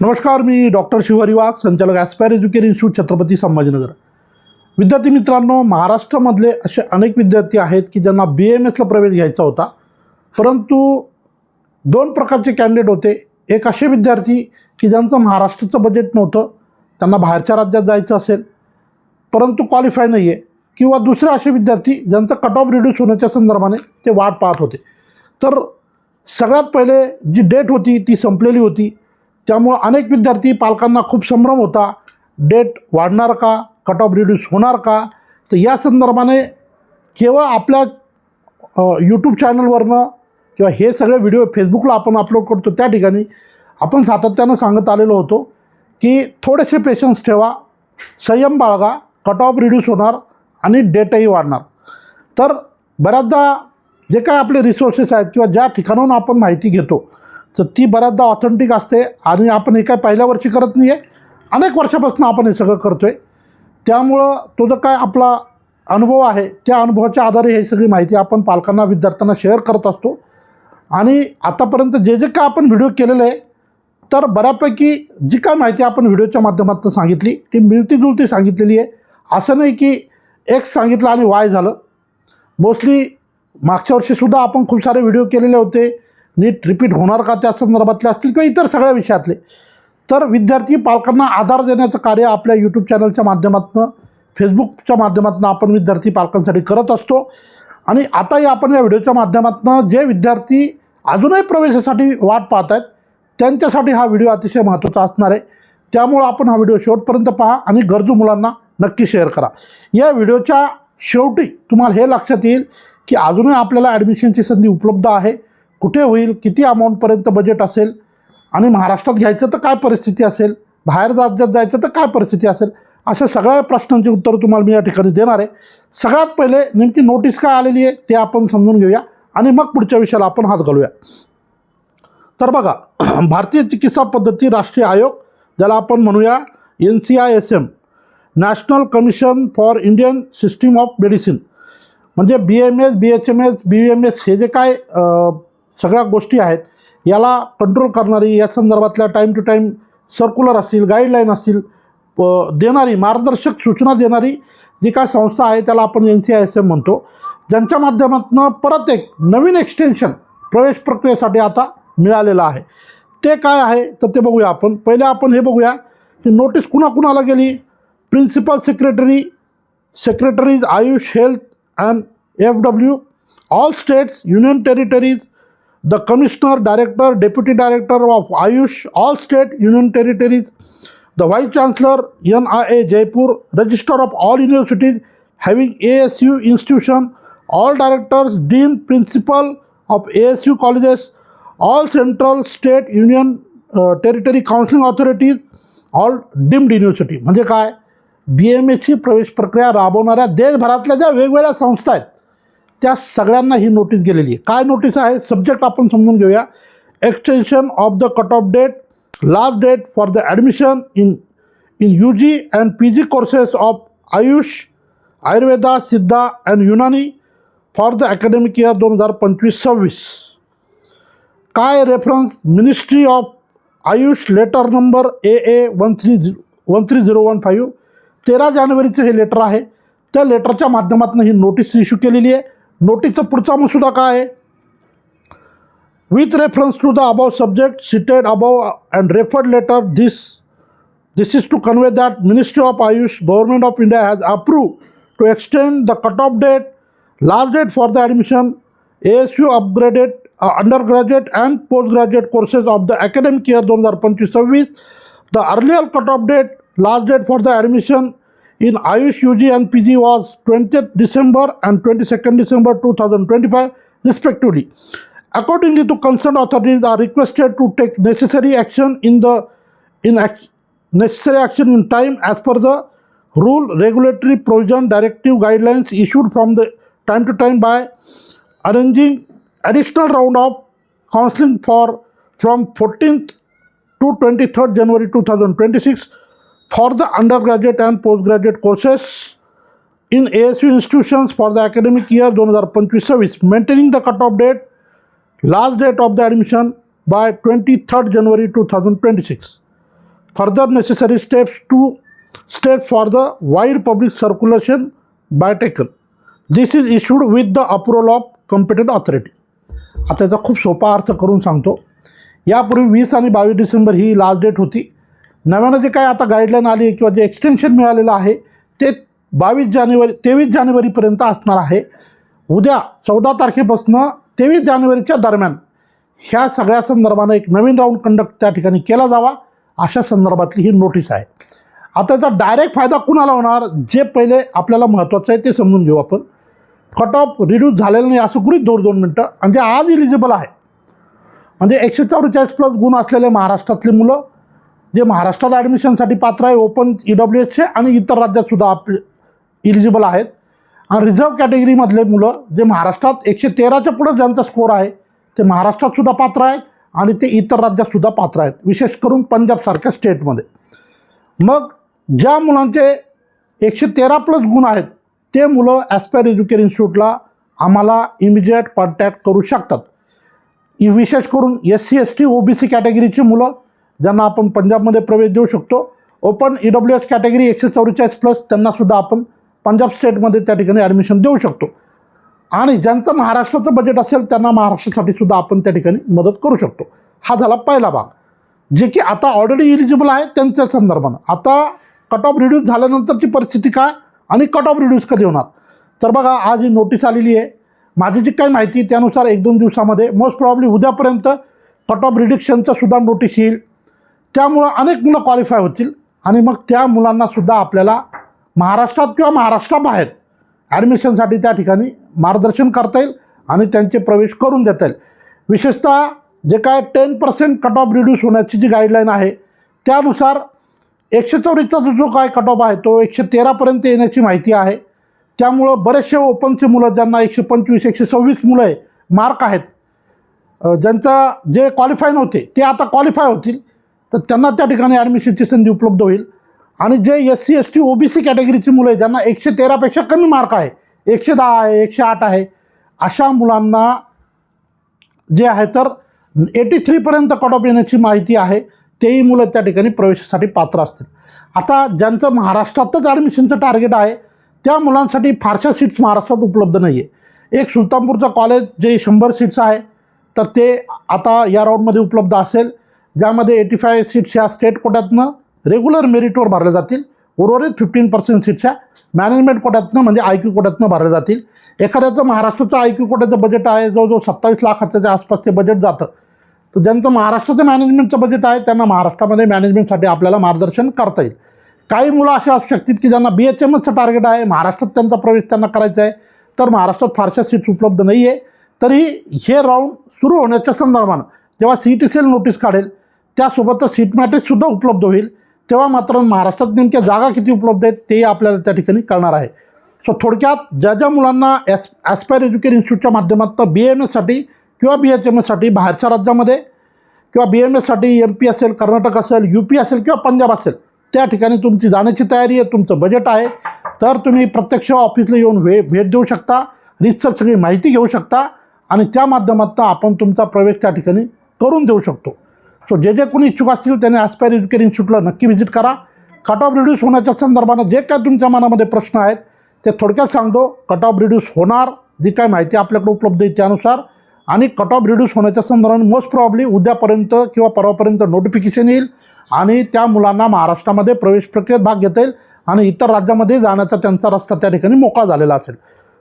नमस्कार मी डॉक्टर शिवहरी वाघ संचालक aspire education institute Chhatrapati Sambhajinagar. विद्यार्थी मित्रांनो महाराष्ट्रामधले असे अनेक विद्यार्थी आहेत की ज्यांना बी एम एसला प्रवेश घ्यायचा होता परंतु दोन प्रकारचे कॅन्डिडेट होते. एक असे विद्यार्थी की ज्यांचं महाराष्ट्राचं बजेट नव्हतं त्यांना बाहेरच्या राज्यात जायचं असेल परंतु क्वालिफाय नाही आहे किंवा दुसरे असे विद्यार्थी ज्यांचं कट ऑफ रिड्यूस होण्याच्या संदर्भाने ते वाट पाहत होते. तर सगळ्यात पहिले जी डेट होती ती संपलेली होती. त्यामुळं अनेक विद्यार्थी पालकांना खूप संभ्रम होता. डेट वाढणार का? कट ऑफ रिड्यूस होणार का? तर या संदर्भाने केवळ आपल्या यूट्यूब चॅनलवरनं किंवा हे सगळे व्हिडिओ फेसबुकला आपण अपलोड करतो त्या ठिकाणी आपण सातत्यानं सांगत आलेलो होतो की थोडेसे पेशन्स ठेवा संयम बाळगा कट ऑफ रिड्यूस होणार आणि डेटही वाढणार. तर बऱ्याचदा जे काय आपले रिसोर्सेस आहेत किंवा ज्या ठिकाणाहून आपण माहिती घेतो तर ती बऱ्याचदा ऑथेंटिक असते आणि आपण हे काय पहिल्या वर्षी करत नाही आहे अनेक वर्षापासून आपण हे सगळं करतो आहे त्यामुळं तो जो काय आपला अनुभव आहे त्या अनुभवाच्या आधारे ही सगळी माहिती आपण पालकांना विद्यार्थ्यांना शेअर करत असतो. आणि आतापर्यंत जे जे काय आपण व्हिडिओ केलेले आहे तर बऱ्यापैकी जी काय माहिती आपण व्हिडिओच्या माध्यमातून सांगितली ती मिळती जुळती सांगितलेली आहे. असं नाही की एक्स सांगितलं आणि वाय झालं. मोस्टली मागच्या वर्षीसुद्धा आपण खूप सारे व्हिडिओ केलेले होते. नीट रिपीट होणार का त्या संदर्भातले असतील किंवा इतर सगळ्या विषयातले? तर विद्यार्थी पालकांना आधार देण्याचं कार्य आपल्या यूट्यूब चॅनलच्या माध्यमातून फेसबुकच्या माध्यमातून आपण विद्यार्थी पालकांसाठी करत असतो. आणि आताही आपण या व्हिडिओच्या माध्यमातून जे विद्यार्थी अजूनही प्रवेशासाठी वाट पाहत आहेत त्यांच्यासाठी हा व्हिडिओ अतिशय महत्त्वाचा असणार आहे. त्यामुळं आपण हा व्हिडिओ शेवटपर्यंत पहा आणि गरजू मुलांना नक्की शेअर करा. या व्हिडिओच्या शेवटी तुम्हाला हे लक्षात येईल की अजूनही आपल्याला ॲडमिशनची संधी उपलब्ध आहे. कुठे होईल किती अमाऊंटपर्यंत बजेट असेल आणि महाराष्ट्रात घ्यायचं तर काय परिस्थिती असेल बाहेर राज्यात जायचं तर काय परिस्थिती असेल अशा सगळ्या प्रश्नांची उत्तरं तुम्हाला मी या ठिकाणी देणार आहे. सगळ्यात पहिले नेमकी नोटीस काय आलेली आहे ते आपण समजून घेऊया आणि मग पुढच्या विषयाला आपण हात घालूया. तर बघा भारतीय चिकित्सा पद्धती राष्ट्रीय आयोग ज्याला आपण म्हणूया N C I S M national commission for Indian system of medicine म्हणजे B M S B H M S B M S हे जे काय सगळ्या गोष्टी आहेत. याला कंट्रोल करणारी या संदर्भातल्या टाईम टू टाईम सर्क्युलर असतील गाईडलाईन असतील प- देणारी मार्गदर्शक सूचना देणारी जी काय संस्था आहे त्याला आपण N C I S M म्हणतो. ज्यांच्या माध्यमातून परत एक नवीन एक्सटेन्शन प्रवेश प्रक्रियेसाठी आता मिळालेलं आहे. ते काय आहे तर ते बघूया आपण. पहिले आपण हे बघूया ही नोटीस कुणाकुणाला गेली? Principal secretary secretaries AYUSH health and F W all states union territories the commissioner director deputy director of AYUSH all state union territories the vice chancellor N I A Jaipur register of all universities having A S U institution all directors dean principal of A S U colleges all central state union territory counselling authorities all deemed university म्हणजे काय? बी M S C प्रवेश प्रक्रिया राबवणाऱ्या देशभरातल्या ज्या वेगवेगळ्या संस्था आहेत त्या सगळ्यांना ही नोटीस गेलेली आहे. काय नोटीस आहे? सब्जेक्ट आपण समजून घेऊया. Extension of the cut off date last date for the admission in in U G and P G courses of AYUSH Ayurveda Siddha and Unani for the academic year दोन हजार पंचवीस सव्वीस. काय reference ministry of AYUSH letter number A A one three zero one three zero one five तेरा जानेवारीचं हे letter आहे. त्या लेटरच्या माध्यमातून ही नोटीस इश्यू केलेली आहे. नोटीसचा पुढचा मसुदा काय आहे with reference to the above subject cited above and referred letter this This is to convey that Ministry of Ayush, Government of India has approved to extend the cutoff date, last date for the admission, ASU upgraded uh, undergraduate and postgraduate courses of the academic year 2025-26. The earlier cutoff date, last date for the admission in Ayush UG and PG was 20th December and 22nd December 2025 respectively. Accordingly, to concerned authorities are requested to take necessary action in the in ac- necessary action in time as per the rule, regulatory provision, directive guidelines issued from the time to time by arranging additional round of counseling for from 14th to 23rd January 2026 for the undergraduate and postgraduate courses in ASU institutions for the academic year 2025-26, maintaining the cutoff date, last date of the admission by 23rd January 2026. Further necessary steps to steps for the wide public circulation by taken. This is issued with the approval of competent authority. आता याचा खूप सोपा अर्थ करून सांगतो यापूर्वी वीस आणि बावीस डिसेंबर ही लास्ट डेट होती नव्यानं जे काय आता गाईडलाईन आली आहे किंवा जे एक्सटेन्शन मिळालेलं आहे ते बावीस जानेवारी तेवीस जानेवारीपर्यंत असणार आहे. उद्या चौदा तारखेपासून तेवीस जानेवारीच्या दरम्यान ह्या सगळ्या संदर्भानं एक नवीन राऊंड कंडक्ट त्या ठिकाणी केला जावा अशा संदर्भातली ही नोटीस आहे. आता याचा डायरेक्ट फायदा कुणाला होणार? जे पहिले आपल्याला महत्त्वाचं आहे ते समजून घेऊ आपण. कट ऑफ रिड्यूस झालेलं नाही असं गृहीत दोन दोन मिनटं. आणि जे आज इलिजिबल आहे म्हणजे एकशे चौवेचाळीस प्लस गुण असलेले महाराष्ट्रातली मुलं जे महाराष्ट्रात ॲडमिशनसाठी पात्र आहे ओपन ई डब्ल्यू एसचे आणि इतर राज्यातसुद्धा आप इलिजिबल आहेत. आणि रिझर्व कॅटेगरीमधले मुलं जे महाराष्ट्रात एकशे तेराच्या पुढं ज्यांचा स्कोर आहे ते महाराष्ट्रातसुद्धा पात्र आहेत आणि ते इतर राज्यातसुद्धा पात्र आहेत. विशेष करून पंजाबसारख्या स्टेटमध्ये मग ज्या मुलांचे एकशे तेरा प्लस गुण आहेत ते मुलं ॲस्पायर एज्युकेशन इन्स्टिट्यूटला आम्हाला इमिजिएट कॉन्टॅक्ट करू शकतात. विशेष करून S C S T O B C कॅटेगरीची मुलं ज्यांना आपण पंजाबमध्ये प्रवेश देऊ शकतो. Open E W S category एकशे चौवेचाळीस प्लस त्यांनासुद्धा आपण पंजाब स्टेटमध्ये त्या ठिकाणी ॲडमिशन देऊ शकतो. आणि ज्यांचं महाराष्ट्राचं बजेट असेल त्यांना महाराष्ट्रासाठी सुद्धा आपण त्या ठिकाणी मदत करू शकतो. हा झाला पहिला भाग. जे की आता ऑलरेडी इलिजिबल आहे त्यांच्या संदर्भानं. आता कट ऑफ रिड्यूस झाल्यानंतरची परिस्थिती काय आणि कट ऑफ रिड्यूस कधी होणार? तर बघा आज ही नोटीस आलेली आहे. माझी जी काही माहिती त्यानुसार एक दोन दिवसामध्ये मोस्ट प्रॉब्ली उद्यापर्यंत कट ऑफ रिडिक्शनचा सुद्धा नोटीस येईल. त्यामुळं अनेक मुलं क्वालिफाय होतील. आणि मग त्या मुलांनासुद्धा आपल्याला महाराष्ट्रात किंवा महाराष्ट्राबाहेर ॲडमिशनसाठी त्या ठिकाणी मार्गदर्शन करता येईल आणि त्यांचे प्रवेश करून देता येईल. विशेषतः जे काय ten percent cut off reduce होण्याची जी गाईडलाईन आहे त्यानुसार एकशे चौरीसचा जो जो काय कट ऑफ आहे तो एकशे तेरापर्यंत येण्याची माहिती आहे. त्यामुळं बरेचसे ओपनचे मुलं ज्यांना एकशे पंचवीस एकशे सव्वीस मुलं आहे मार्क आहेत ज्यांचा जे क्वालिफाय नव्हते ते आता क्वालिफाय होतील. तर त्यांना त्या ठिकाणी ॲडमिशनची संधी उपलब्ध होईल. आणि जे S C S T O B C कॅटेगरीची मुलं आहे ज्यांना एकशे तेरापेक्षा कमी मार्क आहे एकशे दहा आहे एकशे आठ आहे अशा मुलांना जे आहे तर एटी थ्रीपर्यंत कट ऑफ येण्याची माहिती आहे. तेही मुलं त्या ठिकाणी प्रवेशासाठी पात्र असतील. आता ज्यांचं महाराष्ट्रातच ॲडमिशनचं टार्गेट आहे त्या मुलांसाठी फारशा सीट्स महाराष्ट्रात उपलब्ध नाही आहे एक सुलतानपूरचं कॉलेज जे शंभर सीट्स आहे तर ते आता या राऊंडमध्ये उपलब्ध असेल. ज्यामध्ये एटी फाय सीट्स ह्या स्टेट कोट्यातनं रेग्युलर मेरिटवर भरल्या जातील. उर्वरित फिफ्टीन पर्सेंट सीट्स ह्या मॅनेजमेंट कोट्यातनं म्हणजे आय क्यू कोट्यातनं भरल्या जातील. एखाद्याचं महाराष्ट्राचं आय क्यू कोट्याचं बजेट आहे जवळजवळ सत्तावीस लाखाच्या आसपास ते बजेट जातं. तर ज्यांचं महाराष्ट्राचं मॅनेजमेंटचं बजेट आहे त्यांना महाराष्ट्रामध्ये मॅनेजमेंटसाठी आपल्याला मार्गदर्शन करता येईल. काही मुलं अशी असू शकतील की ज्यांना बी एच एम एसचं टार्गेट आहे महाराष्ट्रात त्यांचा प्रवेश त्यांना करायचा आहे तर महाराष्ट्रात फारशा सीट्स उपलब्ध नाही आहे तरी हे राऊंड सुरू होण्याच्या संदर्भानं जेव्हा C T C L notice काढेल त्यासोबतच सीट मॅट्रिक्ससुद्धा उपलब्ध होईल. तेव्हा मात्र महाराष्ट्रात नेमक्या जागा किती उपलब्ध आहेत तेही आपल्याला त्या ठिकाणी कळणार आहे. सो थोडक्यात ज्या ज्या मुलांना ॲस ॲस्पायर एज्युकेशन इन्स्टिट्यूटच्या माध्यमातून बी एम एससाठी किंवा बी एच एम एससाठी बाहेरच्या राज्यामध्ये किंवा बी एम एससाठी एम पी असेल कर्नाटक असेल यू पी असेल किंवा पंजाब असेल त्या ठिकाणी तुमची जाण्याची तयारी आहे तुमचं बजेट आहे. तर तुम्ही प्रत्यक्ष ऑफिसला येऊन भे भेट देऊ शकता रितसर सगळी माहिती घेऊ शकता आणि त्या माध्यमातून आपण तुमचा प्रवेश त्या ठिकाणी करून देऊ शकतो. सो जे जे कोणी इच्छुक असतील त्यांनी ॲस्पायर एज्युकेशन इन्स्टिट्यूटला नक्की व्हिजिट करा. कट ऑफ रिड्यूस होण्याच्या संदर्भानं जे काय तुमच्या मनामध्ये प्रश्न आहेत ते थोडक्यात सांगतो. कट ऑफ रिड्यूस होणार जी काय माहिती आपल्याकडे उपलब्ध आहे त्यानुसार. आणि कट ऑफ रिड्यूस होण्याच्या संदर्भात मोस्ट प्रॉब्ली उद्यापर्यंत किंवा परवापर्यंत नोटिफिकेशन येईल. आणि त्या मुलांना महाराष्ट्रामध्ये प्रवेश प्रक्रियेत भाग घेता येईल. आणि इतर राज्यामध्ये जाण्याचा त्यांचा रस्ता त्या ठिकाणी मोकळा झालेला असेल.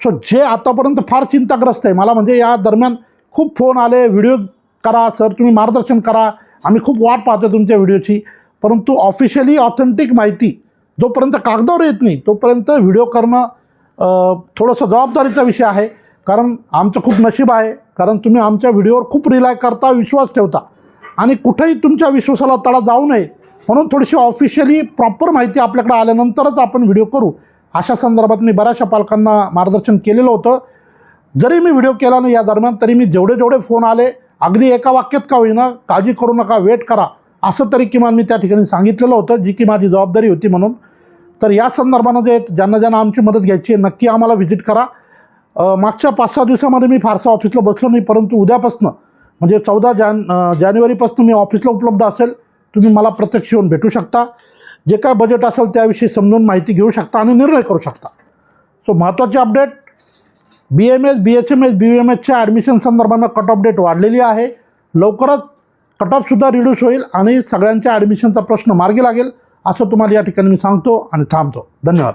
सो जे आतापर्यंत फार चिंताग्रस्त आहे मला म्हणजे या दरम्यान खूप फोन आले व्हिडिओ करा सर तुम्ही मार्गदर्शन करा. आम्ही खूप वाट पाहतो तुमच्या व्हिडिओची परंतु ऑफिशियली ऑथेंटिक माहिती जोपर्यंत कागदावर येत नाही तोपर्यंत व्हिडिओ करणं थोडंसं जबाबदारीचा विषय आहे. कारण आमचं खूप नशीब आहे. कारण तुम्ही आमच्या व्हिडिओवर खूप रिलाय करता विश्वास ठेवता. आणि कुठेही तुमच्या विश्वासाला तडा जाऊ नये म्हणून थोडीशी ऑफिशियली प्रॉपर माहिती आपल्याकडे आल्यानंतरच आपण व्हिडिओ करू. अशा संदर्भात मी बऱ्याचशा पालकांना मार्गदर्शन केलेलं होतं. जरी मी व्हिडिओ केला नाही या दरम्यान तरी मी जेवढे जेवढे फोन आले अगदी एका वाक्यात का होईना काळजी करू नका वेट करा. असं तरी किमान मी त्या ठिकाणी सांगितलेलं होतं जी की माझी जबाबदारी होती म्हणून. तर या संदर्भानं जे ज्यांना ज्यांना आमची मदत घ्यायची आहे नक्की आम्हाला व्हिजिट करा. मागच्या पाच सहा दिवसामध्ये मी फारसा ऑफिसला बसलो नाही परंतु उद्यापासनं म्हणजे चौदा जान जानेवारीपासून मी ऑफिसला उपलब्ध असेल तुम्ही मला प्रत्यक्ष येऊन भेटू शकता. जे काय बजेट असेल त्याविषयी समजून माहिती घेऊ शकता आणि निर्णय करू शकता. सो महत्त्वाचे update B M S B H M S B M एसच्या ॲडमिशन संदर्भानं कट ऑफ डेट वाढलेली आहे. लवकरच कट ऑफसुद्धा रिड्यूस होईल आणि सगळ्यांच्या ॲडमिशनचा प्रश्न मार्गी लागेल असं तुम्हाला या ठिकाणी मी सांगतो आणि थांबतो. धन्यवाद.